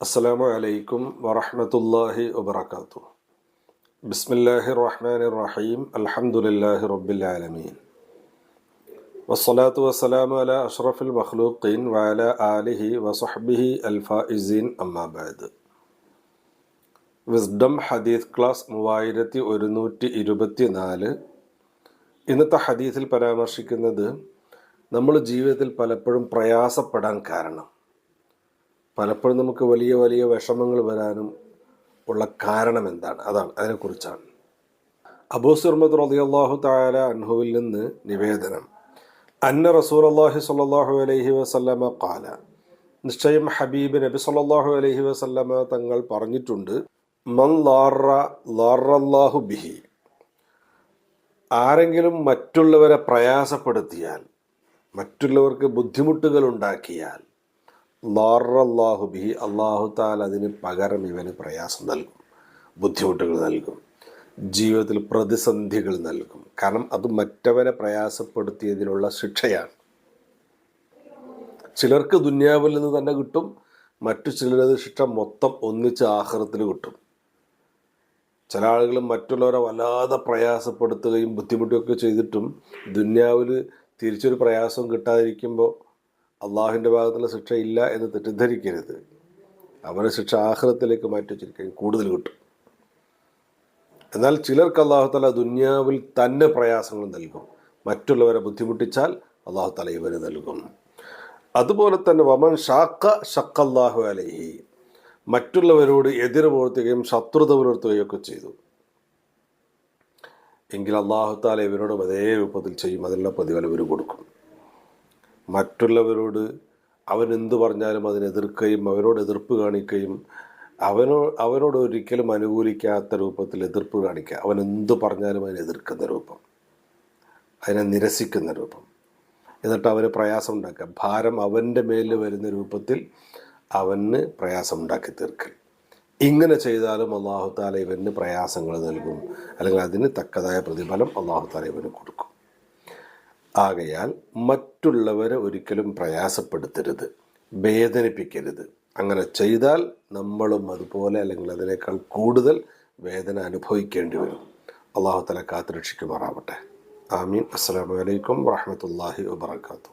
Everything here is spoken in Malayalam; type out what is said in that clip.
السلام عليكم ورحمة الله وبركاته بسم الله الرحمن الرحيم الحمد لله رب العالمين والصلاة والسلام على أشرف المخلوقين وعلى آله وصحبه الفائزين أما بعد വിസ്ഡം ഹദീസ് ക്ലാസ് മൂവായിരത്തി ഒരുന്നൂറ്റി ഇരുപത്തി നാല് ഇന്നത്തെ ഹദീസിൽ പരാമർശിക്കുന്നത് നമ്മൾ ജീവിതത്തിൽ പലപ്പോഴും പ്രയാസപ്പെടാൻ കാരണം. പലപ്പോഴും നമുക്ക് വലിയ വലിയ വിഷമങ്ങൾ വരാനും ഉള്ള കാരണം എന്താണ്? അതാണ്. അതിനെക്കുറിച്ചാണ്. അബൂ സുർമദ് റളിയല്ലാഹു തആല അൻഹുവിൽ നിന്ന് നിവേദനം. അന്ന റസൂൽ അള്ളാഹി സ്വല്ലല്ലാഹു അലൈഹി വസല്ലമ കാല നിശ്ചയം ഹബീബ് നബി സല്ലാഹു അലൈഹി വസല്ലമ തങ്ങൾ പറഞ്ഞിട്ടുണ്ട് മൻ ബിഹി ആരെങ്കിലും മറ്റുള്ളവരെ പ്രയാസപ്പെടുത്തിയാൽ മറ്റുള്ളവർക്ക് ബുദ്ധിമുട്ടുകൾ ഉണ്ടാക്കിയാൽ ലാറല്ലാഹു ബിഹി. അള്ളാഹു താൽ അതിന് പകരം ഇവന് പ്രയാസം നൽകും ബുദ്ധിമുട്ടുകൾ നൽകും ജീവിതത്തിൽ പ്രതിസന്ധികൾ നൽകും. കാരണം അത് മറ്റവനെ പ്രയാസപ്പെടുത്തിയതിനുള്ള ശിക്ഷയാണ്. ചിലർക്ക് ദുന്യാവിൽ നിന്ന് തന്നെ കിട്ടും മറ്റു ചിലരത് ശിക്ഷ മൊത്തം ഒന്നിച്ച് ആഹ്റത്തിൽ കിട്ടും. ചില ആളുകൾ മറ്റുള്ളവരെ വല്ലാതെ പ്രയാസപ്പെടുത്തുകയും ബുദ്ധിമുട്ടുകയൊക്കെ ചെയ്തിട്ടും ദുന്യാവിൽ തിരിച്ചൊരു പ്രയാസം കിട്ടാതിരിക്കുമ്പോൾ അള്ളാഹുവിന്റെ ഭാഗത്തുള്ള ശിക്ഷ ഇല്ല എന്ന് തെറ്റിദ്ധരിക്കരുത്. അവരെ ശിക്ഷ ആഹ്ലത്തിലേക്ക് മാറ്റി വെച്ചിരിക്കും കൂടുതൽ കിട്ടും. എന്നാൽ ചിലർക്ക് അള്ളാഹുത്തല ദുന്യാവിൽ തന്നെ പ്രയാസങ്ങൾ നൽകും. മറ്റുള്ളവരെ ബുദ്ധിമുട്ടിച്ചാൽ അള്ളാഹുത്തല ഇവന് നൽകും. അതുപോലെ തന്നെ വമൻ ഷാക്ക ഷക്കല്ലാഹു അലൈഹി മറ്റുള്ളവരോട് എതിര് പുലർത്തുകയും ശത്രുത പുലർത്തുകയും ഒക്കെ ചെയ്തു. എങ്കിൽ അള്ളാഹുത്താല ഇവരോട് അതേ രൂപത്തിൽ ചെയ്യും. അതിനുള്ള പ്രതിഫലം ഇവർ കൊടുക്കും. മറ്റുള്ളവരോട് അവൻ എന്തു പറഞ്ഞാലും അതിനെതിർക്കുകയും അവരോട് എതിർപ്പ് കാണിക്കുകയും അവനോ അവനോട് ഒരിക്കലും അനുകൂലിക്കാത്ത രൂപത്തിൽ എതിർപ്പ് കാണിക്കുക. അവൻ എന്തു പറഞ്ഞാലും അതിനെ എതിർക്കുന്ന രൂപം. അതിനെ നിരസിക്കുന്ന രൂപം. എന്നിട്ട് അവന് പ്രയാസം ഉണ്ടാക്കുക. ഭാരം അവന്റെ മേലിൽ വരുന്ന രൂപത്തിൽ അവന് പ്രയാസം ഉണ്ടാക്കി തീർക്കൽ. ഇങ്ങനെ ചെയ്താലും അള്ളാഹു താല ഇവന് പ്രയാസങ്ങൾ നൽകും. അല്ലെങ്കിൽ അതിന് തക്കതായ പ്രതിഫലം അള്ളാഹു താല ഇവന് കൊടുക്കും. ആകയാൽ മറ്റുള്ളവരെ ഒരിക്കലും പ്രയാസപ്പെടുത്തരുത്. വേദനിപ്പിക്കരുത്. അങ്ങനെ ചെയ്താൽ നമ്മളും അതുപോലെ അല്ലെങ്കിൽ അതിനേക്കാൾ കൂടുതൽ വേദന അനുഭവിക്കേണ്ടി വരും. അള്ളാഹു താല കാത്തുരക്ഷിക്കുമാറാവട്ടെ. ആമീൻ. അസ്സാം വലൈക്കും വാഹമത്തല്ലാഹി വാത്തു